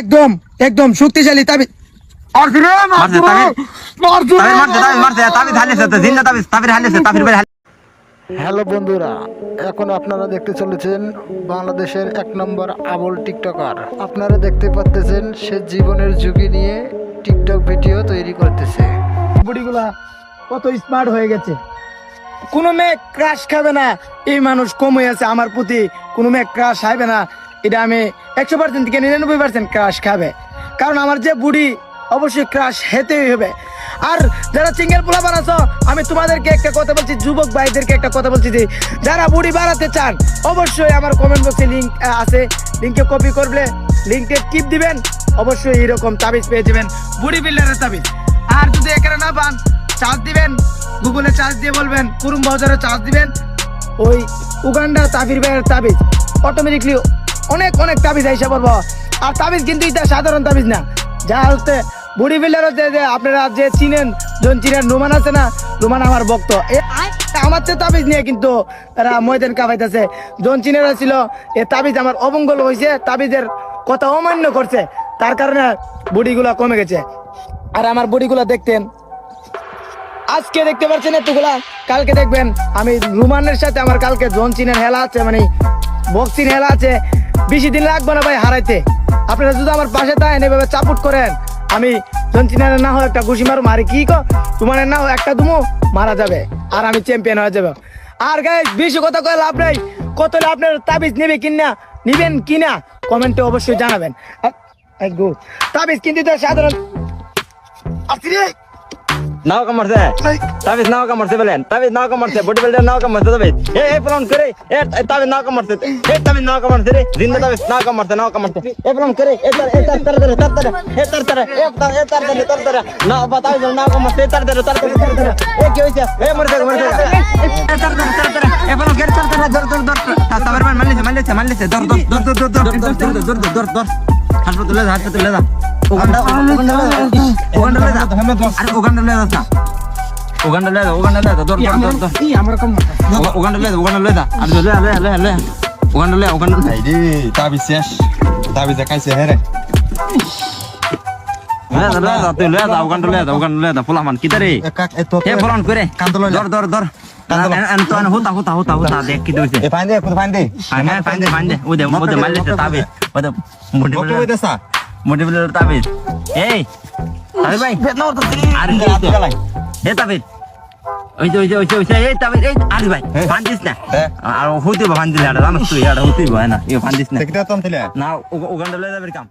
একদম একদম শক্তিশালী তাবিজ মারছে তাবিজ তাবিজ মারছে তাবিজ মারছে তাবিজ হালিয়েছে তো জিন্দা তাবিজ তাবিজ হালিয়েছে তাবিজ বের হ্যালো বন্ধুরা এখন আপনারা দেখতে চলেছেন বাংলাদেশের এক নম্বর আবল টিকটকার। আপনারা দেখতে পাচ্তেছেন সে জীবনের ঝুঁকি নিয়ে টিকটক ভিডিও তৈরি করতেছে। বুড়িগুলা কত স্মার্ট হয়ে গেছে। কোনো মেয়ে ক্রাশ খাবে না। এই মানুষ কম হয়ে আছে আমার প্রতি কোনো মেয়ে ক্রাশ খাবে না। এটা আমি একশো পার্সেন্ট থেকে নিরানব্বই পার্সেন্ট ক্রাশ খাবে। কারণ আমার যে বুড়ি অবশ্যই ক্রাশ হেতেই হবে। আর যারা সিঙ্গেল পোলা বানাচ্ছ আমি তোমাদেরকে একটা কথা বলছি, যুবক ভাইদেরকে একটা কথা বলছি যে, যারা বুড়ি বাড়াতে চান, অবশ্যই আমার কমেন্ট বক্সে লিঙ্ক আছে। লিঙ্কে কপি করলে লিঙ্কে টিপ দিবেন, অবশ্যই এরকম তাবিজ পেয়ে যাবেন বুড়ি বিল্ডারের তাবিজ। আর যদি এখানে না পান চার্জ দিবেন, গুগলে চার্জ দিয়ে বলবেন, কুরুম বাজারে চার্জ দিবেন, ওই উগান্ডার তাবির ভাইয়ের তাবিজ অটোমেটিকলি অনেক অনেক তাবিজ আইসা পড়ব। আর তাবিজ কিন্তু এটা সাধারণ তাবিজ না। যা হচ্ছে বডি বিল্ডার হচ্ছে যে আপনারা যে চিনেন, জন চিনেন, রোমান আছে না? রোমান আমার ভক্ত। আমার চেয়ে তাবিজ নিয়ে কিন্তু তারা ময়দান কাবাইতেছে জন চিনেরা ছিল, এ তাবিজ আমার অমঙ্গল হয়েছে তাবিজের কথা অমান্য করছে। তার কারণে বডিগুলা কমে গেছে। আর আমার বডিগুলা দেখতেন। আজকে দেখতে পাচ্ছেন এতগুলা, কালকে দেখবেন। আমি রুমানের সাথে আমার কালকে জন চিনের হেলা আছে মানে বক্সির হেলা আছে। বেশি দিন লাগবে না ভাই হারাইতে। আপনারা যদি আমার পাশে থাকেন, এভাবে চাপুট করেন, আমি জনচিনের না হয় একটা ঘুষি মারু মারি কি কো? তোমার না হয় একটা দুমো মারা যাবে। আর আমি চ্যাম্পিয়ন হয়ে যাবে। আর গাই বেশি কথা কয়ে লাভ নেই। কত আপনার তাবিজ নেবে কিনা, নিবেন কিনা কমেন্টে অবশ্যই জানাবেন। তাবিজ কিনতে সাধারণ আসি নাও কামড়ছে তাবিজ নাও কামড়ছে বলেন তাবিজ নাও কামড়ছে বডি বিল্ডার নাও কামড়ছে তাবিজ এ এ প্রমাণ করে এ তাবিজ নাও কামড়ছে এ তাবিজ নাও কামড়ছে রে জিন্দা তাবিজ নাও কামড়ছে নাও কামড়ছে এ প্রমাণ করে এ তার এ তার তার তার তার তার এ তার তার এ তার এ তার তার তার তার না বা তাবিজ নাও কামড়ছে তার তার তার তার তার এ কি হইছে এ মরে যাবে এ তার তার তার তার এ প্রমাণ করে তার তার দর দর দর তাবির মান মানলিছে মানলিছে মানলিছে দর দর দর দর দর দর দর দর দর দর দর হাসপাতালে হাসপাতালে ওখানটা লেদা ওখানটা লেদা তোর ওখানটা লেদা ওখানটা লেদা আমি লে লে লে লে ওখানটা লে ওখানটা রে তাবি শেষ তাবি দেখাইছে হ্যাঁ রে দেখ কি মনিবুলের তাবিজ। এই তাবিজ ভাই। আর হে তাবিজ। ওই যে ওই যে ওই যে ওই যে এই তাবিজ এই আর ভাই ফান্দিস না। ইয়ে আর হইতে বা ফান্দিস না জানো তুই আর হইতে না। এ ফান্দিস না। না ওগান্ডা লয়ে যাবে কাম।